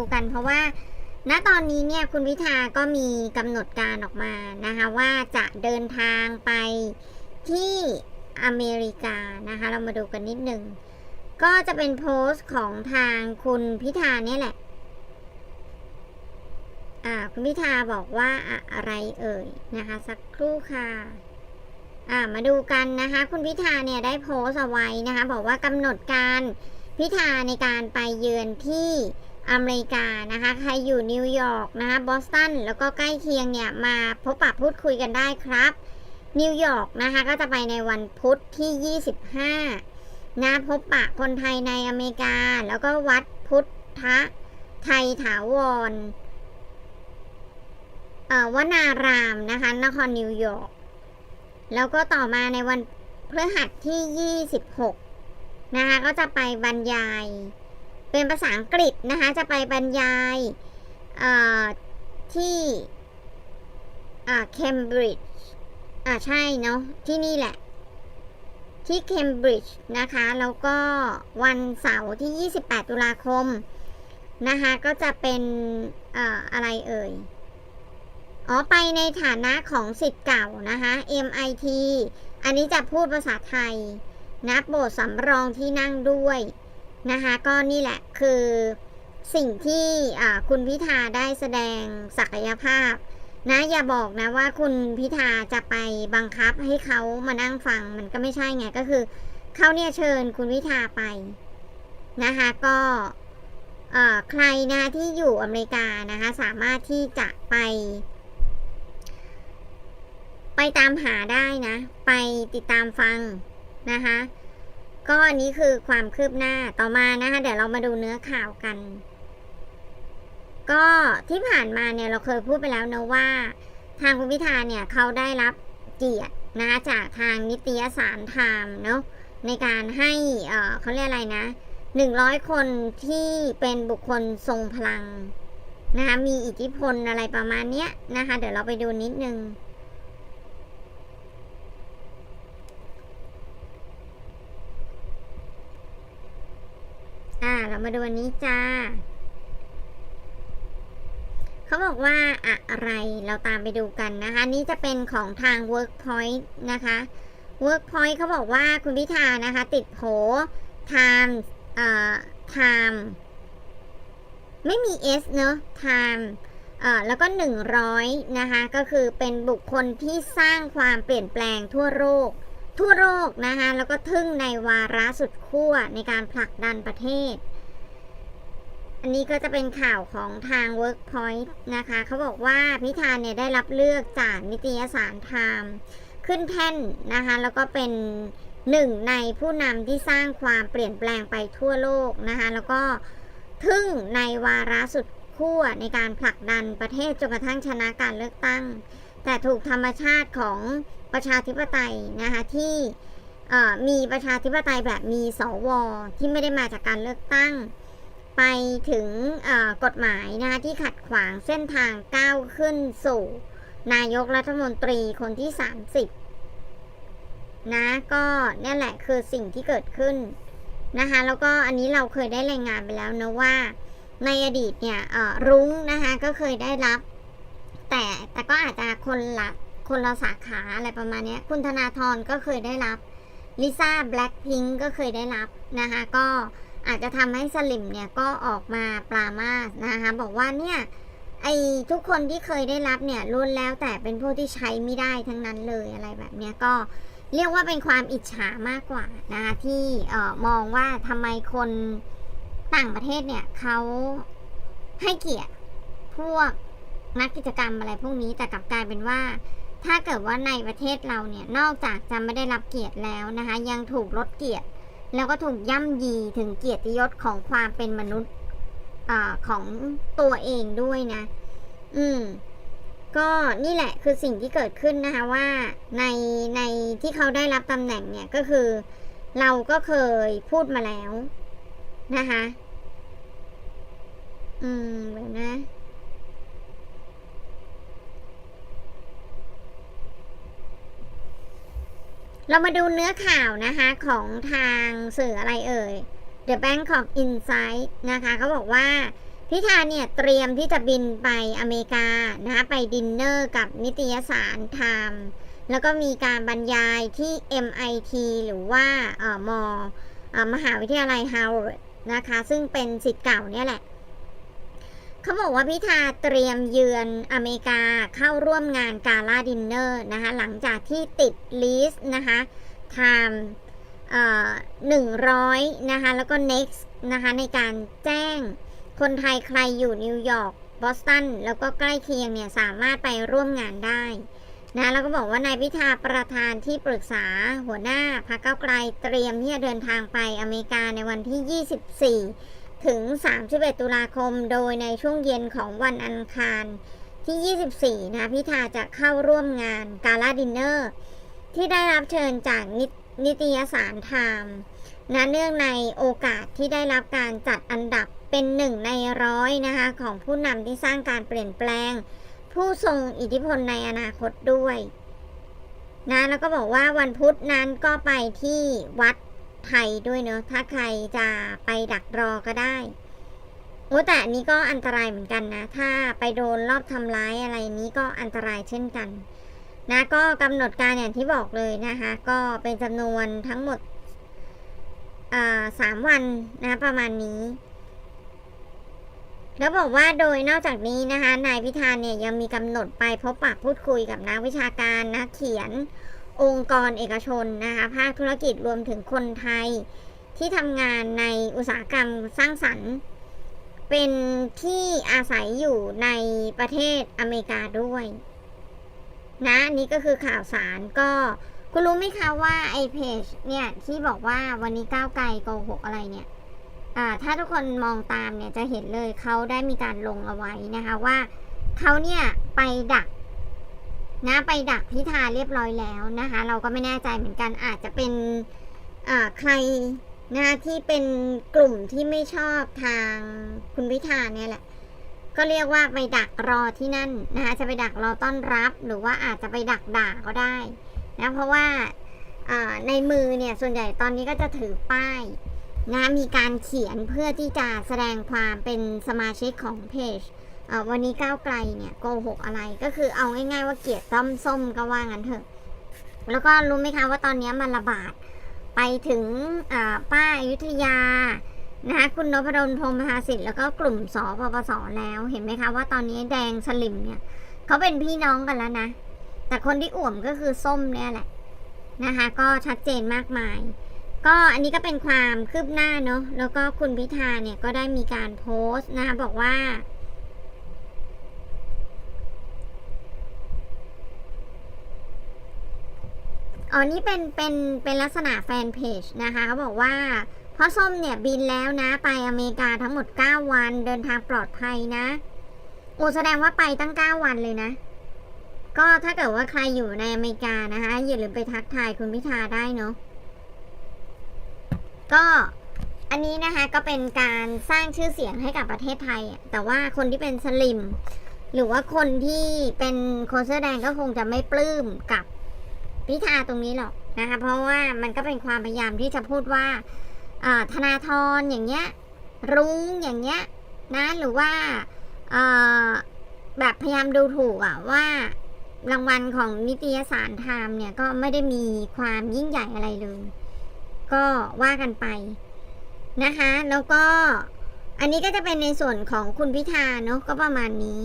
ดูกัน เพราะว่าณตอนนี้เนี่ยคุณพิธาก็มีกำหนดการออกมานะคะว่าจะเดินทางไปที่อเมริกานะคะเรามาดูกันนิดหนึ่งก็จะเป็นโพสต์ของทางคุณพิธาเนี่ยแหละอ่าคุณพิธาบอกว่าอะอะไรเอ่ยนะคะสักครู่ค่ะอ่ามาดูกันนะคะ คุณพิธาเนี่ยได้โพสต์เอาไว้นะคะบอกว่ากำหนดการพิธาในการไปเยือนที่ อเมริกานะคะ ใครอยู่นิวยอร์กนะคะบอสตันแล้วก็ใกล้เคียงเนี่ย มาพบปะพูดคุยกันได้ครับ นิวยอร์กนะคะ ก็จะไปในวันพุธที่ 25 นะพบปะคนไทยในอเมริกา แล้วก็วัดพุทธไทยถาวรเอ่อวนารามนะคะ นครนิวยอร์ก แล้วก็ต่อมาในวันพฤหัสที่ 26 นะคะ ก็จะไปบรรยาย เป็นภาษาอังกฤษนะคะจะไปบรรยายที่เคมบริดจ์อ่าใช่เนาะที่นี่แหละ ที่เคมบริดจ์นะคะ แล้วก็วันเสาร์ที่ 28 ตุลาคมนะคะก็จะเป็นอออะไรเอ่ย อ๋อไปในฐานะของสิทธิ์เก่านะคะ MIT อันนี้จะพูดภาษาไทยนะโบสสำรองที่นั่งด้วย นะคะ ก็นี่แหละคือสิ่งที่คุณพิธาได้แสดงศักยภาพ นะอย่าบอกนะว่าคุณพิธาจะไปบังคับให้เขามานั่งฟังมันก็ไม่ใช่ไงก็คือเขาเนี่ยเชิญคุณพิธาไปนะคะก็ใครนะที่อยู่อเมริกานะคะสามารถที่จะไป ไปตามหาได้นะ ไปติดตามฟังนะคะ ก็อันนี้คือความคืบหน้าต่อมานะคะเดี๋ยวเรามาดูเนื้อข่าวกัน ก็ที่ผ่านมาเนี่ยเราเคยพูดไปแล้วนะว่า ทางคุณพิธาเนี่ยเขาได้รับเกียรตินะคะจากทางนิตยสารไทม์เนาะในการให้เอ่อเขาเรียกอะไรนะหนึ่งร้อยคนที่เป็นบุคคลทรงพลังนะคะมีอิทธิพลอะไรประมาณเนี้ยนะคะ เดี๋ยวเราไปดูนิดนึง เรามาดูอันนี้จ้า เขาบอกว่าอะไรเราตามไปดูกันนะคะ นี่จะเป็นของทาง Workpoint นะคะ Workpoint เขาบอกว่าคุณพิธานะคะ ติดโผ Time เอ่อ Time ไม่มี S เนอะ Time เอ่อแล้วก็ 100 นะคะ ก็คือเป็นบุคคลที่สร้างความเปลี่ยนแปลงทั่วโลกทั่วโลกนะคะ แล้วก็ทึ่งในวาระสุดขั้วในการผลักดันประเทศ อันนี้ก็จะเป็นข่าวของทาง Workpoint นะคะ เขาบอกว่าพิธาเนี่ยได้รับเลือกจากนิตยสารไทม์ขึ้นแท่นนะคะ แล้วก็เป็นหนึ่งในผู้นำที่สร้างความเปลี่ยนแปลงไปทั่วโลกนะคะ แล้วก็ทึ่งในวาระสุดขั้วในการผลักดันประเทศจนกระทั่งชนะการเลือกตั้ง แต่ถูกธรรมชาติของประชาธิปไตยนะคะที่มีประชาธิปไตยแบบมีสวที่ไม่ได้มาจากการเลือกตั้ง ไปถึงกฎหมายนะคะที่ขัดขวางเส้นทางก้าวขึ้นสู่ นายกรัฐมนตรีคนที่ 30 นะก็เนี่ยแหละคือสิ่งที่เกิดขึ้นนะคะแล้วก็อันนี้เราเคยได้รายงานไปแล้วนะว่า ในอดีตเนี่ยรุ้งนะคะก็เคยได้รับ แต่แต่ก็อาจจะคนละคนละสาขาอะไรประมาณนี้คุณธนาธรก็เคยได้รับลิซ่าแบล็คพิงก็เคยได้รับนะคะก็ อาจจะทำให้สลิมเนี่ยก็ออกมาปรามาสนะคะบอกว่าเนี่ยไอ้ทุกคนที่เคยได้รับเนี่ยล้วนแล้วแต่เป็นพวกที่ใช้ไม่ได้ทั้งนั้นเลยอะไรแบบเนี้ยก็เรียกว่าเป็นความอิจฉามากกว่านะคะที่เอ่อมองว่าทำไมคนต่างประเทศเนี่ยเขาให้เกียรติพวกนักกิจกรรมอะไรพวกนี้แต่กลับกลายเป็นว่า ถ้าเกิดว่าในประเทศเราเนี่ยนอกจากจะไม่ได้รับเกียรติแล้วนะคะยังถูกลดเกียรติ แล้วก็ถูกย่ำยีถึงเกียรติยศของความเป็นมนุษย์อของตัวเองด้วยนะ อืม ก็นี่แหละคือสิ่งที่เกิดขึ้นนะคะว่าในในที่เขาได้รับตำแหน่งเนี่ยก็คือ เราก็เคยพูดมาแล้วนะคะ อืมเดี๋ยวนะ เรามาดูเนื้อข่าวนะคะของทางสื่ออะไรเอ่ย The Bank of Insight นะคะเขาบอกว่าพิธาเนี่ยเตรียมที่จะบินไปอเมริกานะคะไปดินเนอร์กับนิตยสารไทม์แล้วก็มีการบรรยายที่ MIT หรือว่าเอ่อมเอ่อมหาวิทยาลัยฮาร์วาร์ดนะคะ ซึ่งเป็นสิทธิ์เก่าเนี่ยแหละ เขาบอกว่าพิธาเตรียมเยือนอเมริกาเข้าร่วมงานกาลาดินเนอร์นะคะ หลังจากที่ติดลิสต์นะคะไทม์หนึ่งร้อยนะคะ แล้วก็ next นะคะ ในการแจ้งคนไทยใครอยู่นิวยอร์กบอสตัน แล้วก็ใกล้เคียงเนี่ย สามารถไปร่วมงานได้นะแล้วก็บอกว่านายพิธาประธานที่ปรึกษาหัวหน้าพรรคก้าไกลเตรียมที่จะเดินทางไปอเมริกาในวันที่ 24 ถึง 31 ตุลาคม โดยในช่วงเย็นของวันอังคาร ที่ 24 นะพิธาจะเข้าร่วมงานกาลาดินเนอร์ ที่ได้รับเชิญจากนนิตยสารไทม์นะเนื่องในโอกาสที่ได้รับการจัดอันดับเป็นหนึ่งในร้อยนะคะของผู้นำที่สร้างการเปลี่ยนแปลง ผู้ทรงอิทธิพลในอนาคตด้วยนะแล้วก็บอกว่าวันพุธนั้นก็ไปที่วัด ไทยด้วยเนอะถ้าใครจะไปดักรอก็ได้โอ้แต่อันนี้ก็อันตรายเหมือนกันนะ ถ้าไปโดนรอบทำร้ายอะไรนี้ก็อันตรายเช่นกัน นะก็กำหนดการอย่างที่บอกเลยนะคะ ก็เป็นจำนวนทั้งหมดสามวันนะประมาณนี้ แล้วบอกว่าโดยนอกจากนี้นะคะ นายพิธาเนี่ยยังมีกำหนดไปพบปะพูดคุยกับนักวิชาการนักเขียน องค์กรเอกชนนะคะภาคธุรกิจรวมถึงคนไทย ที่ทำงานในอุตสาหกรรมสร้างสรรค์ เป็นที่อาศัยอยู่ในประเทศอเมริกาด้วยนะนนี้ก็คือข่าวสารก็คุณรู้ไหมคะว่าไอเพจเนี่ยที่บอกว่าวันนี้ก้าวไกลโกหกอะไรเนี่ยถ้าทุกคนมองตามเนี่ยจะเห็นเลยเขาได้มีการลงเอาไว้นะคะว่าเขาเนี่ยไปดัก นะไปดักพิธาเรียบร้อยแล้วนะคะ เราก็ไม่แน่ใจเหมือนกันอาจจะเป็นใครนะที่เป็นกลุ่มที่ไม่ชอบทางคุณพิธาเนี่ยแหละ ก็เรียกว่าไปดักรอที่นั่นนะคะจะไปดักรอต้อนรับ หรือว่าอาจจะไปดักด่าก็ได้นะเพราะว่าในมือเนี่ยส่วนใหญ่ตอนนี้ก็จะถือป้ายนะมีการเขียนเพื่อที่จะแสดงความเป็นสมาชิกของเพจ วันนี้ก้าวไกลเนี่ยโกหกอะไรก็คือเอาง่ายๆว่าเกลียดต้อมส้มก็ว่างั้นเถอะ แล้วก็รู้ไหมคะว่าตอนนี้มันระบาดไปถึงป้าอยุธยานะคะคุณนพดลพรมพาสิทธิ์แล้วก็กลุ่มสปปสแล้วเห็นไหมคะว่าตอนนี้แดงสลิมเนี่ยเขาเป็นพี่น้องกันแล้วนะ แต่คนที่อ่วมก็คือส้มเนี่ยแหละนะคะ ก็ชัดเจนมากมาย ก็อันนี้ก็เป็นความคืบหน้าเนาะแล้วก็คุณพิธาเนี่ยก็ได้มีการโพสต์นะคะบอกว่า อ๋อ นี่เป็น เป็น เป็นลักษณะแฟนเพจนะคะเขาบอกว่าพ่อส้มเนี่ยบินแล้วนะ ไปอเมริกาทั้งหมด 9 วันเดินทางปลอดภัยนะ โอ้แสดงว่าไปตั้ง 9 วันเลยนะ ก็ถ้าเกิดว่าใครอยู่ในอเมริกานะคะ อย่าลืมไปทักทายคุณพิธาได้เนาะ ก็อันนี้นะคะก็เป็นการสร้างชื่อเสียงให้กับประเทศไทย แต่ว่าคนที่เป็นสลิม หรือว่าคนที่เป็นโคนเสื้อแดงก็คงจะไม่ปลื้มกับ พิธาตรงนี้หรอกนะคะเพราะว่ามันก็เป็นความพยายามที่จะพูดว่าธนาธรอย่างเงี้ยรุ้งอย่างเงี้ยนะหรือว่าอ่าแบบพยายามดูถูกอะว่ารางวัลของนิตยสารไทม์เนี่ยก็ไม่ได้มีความยิ่งใหญ่อะไรเลย ก็ว่ากันไปนะคะ แล้วก็อันนี้ก็จะเป็นในส่วนของคุณพิธาเนาะก็ประมาณนี้